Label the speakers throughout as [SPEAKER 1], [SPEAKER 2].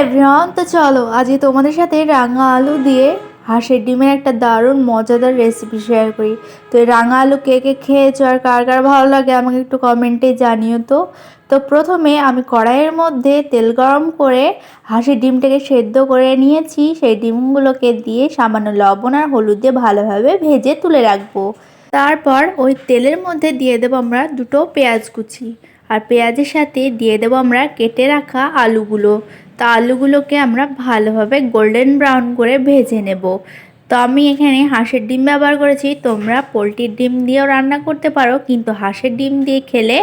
[SPEAKER 1] Everyone তো চলো, আজকে তোমাদের সাথে রাঙা আলু দিয়ে হাঁসের ডিমের একটা দারুণ মজাদার রেসিপি শেয়ার করি। তো এই রাঙা আলু কে কে খেয়েছো আর কার কার ভালো লাগে আমাকে একটু কমেন্টে জানিও তো। তো প্রথমে আমি কড়াইয়ের মধ্যে তেল গরম করে হাঁসের ডিমটাকে সেদ্ধ করে নিয়েছি। সেই ডিমগুলোকে দিয়ে সামান্য লবণ আর হলুদ দিয়ে ভালোভাবে ভেজে তুলে রাখব। তারপর ওই তেলের মধ্যে দিয়ে দেবো আমরা দুটো পেঁয়াজ কুচি। আর পেঁয়াজের সাথে দিয়ে দেবো আমরা কেটে রাখা আলুগুলো। তো আলুগুলোকে আমরা ভালোভাবে গোল্ডেন ব্রাউন করে ভেজে নেব। তো আমি এখানে হাঁসের ডিম ব্যবহার করেছি। তোমরা পোলট্রির ডিম দিয়েও রান্না করতে পারো, কিন্তু হাঁসের ডিম দিয়ে খেলে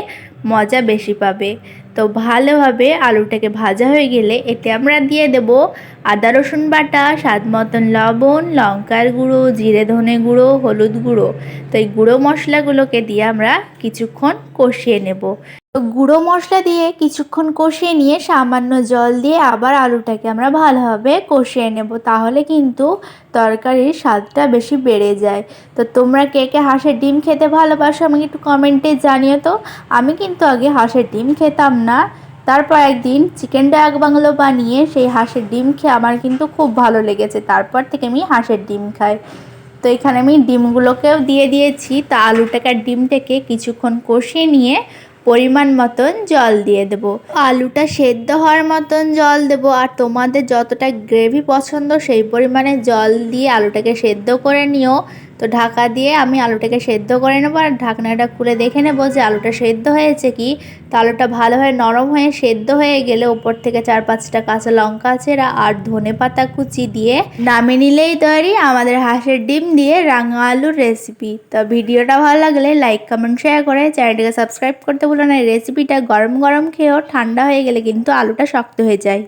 [SPEAKER 1] মজা বেশি পাবে। তো ভালোভাবে আলুটাকে ভাজা হয়ে গেলে এতে আমরা দিয়ে দেব আদা, রসুন বাটা, স্বাদ মতন লবণ, লঙ্কার গুঁড়ো, জিরে ধনে গুঁড়ো, হলুদ গুঁড়ো। তো এই গুঁড়ো মশলাগুলোকে দিয়ে আমরা কিছুক্ষণ কষিয়ে নেব। গুঁড়ো মশলা দিয়ে কিছুক্ষণ কষিয়ে নিয়ে সামান্য জল দিয়ে আবার আলুটাকে আমরা ভালোভাবে কষিয়ে নেব, তাহলে কিন্তু তরকারির স্বাদটা বেশি বেড়ে যায়। তো তোমরা কে কে হাঁসের ডিম খেতে ভালোবাসো আমাকে একটু কমেন্টে জানিও তো। আমি কিন্তু আগে হাঁসের ডিম খেতাম না, তারপর একদিন চিকেন ডাক বাংলো বানিয়ে সেই হাঁসের ডিম খেয়ে আমার কিন্তু খুব ভালো লেগেছে, তারপর থেকে আমি হাঁসের ডিম খাই। তো এখানে আমি ডিমগুলোকেও দিয়ে দিয়েছি, তা আলুটাকে ডিমটাকে কিছুক্ষণ কষিয়ে নিয়ে পরিমাণ মতন জল দিয়ে দেব। আলুটা সেদ্ধ হওয়ার মতন জল দেব আর তোমাদের যতটা গ্রেভি পছন্দ সেই পরিমাণে জল দিয়ে আলুটাকে সেদ্ধ করে নিও। তো ঢাকা দিয়ে আমি আলুটাকে সেদ্ধ করে নেব আর ঢাকনাটা খুলে দেখে নেব যে আলুটা সেদ্ধ হয়েছে কি। তো আলুটা ভালোভাবে নরম হয়ে সেদ্ধ হয়ে গেলে ওপর থেকে চার পাঁচটা কাঁচা লঙ্কা চেরা আর ধনে পাতা কুচি দিয়ে নামিয়ে নিলেই তৈরি আমাদের হাঁসের ডিম দিয়ে রাঙা আলুর রেসিপি তো ভিডিওটা ভালো লাগলে লাইক কমেন্ট শেয়ার করে চ্যানেলটাকে সাবস্ক্রাইব করতে ভুলো না। রেসিপিটা গরম গরম খেয়েও ঠান্ডা হয়ে গেলে কিন্তু আলুটা শক্ত হয়ে যায়।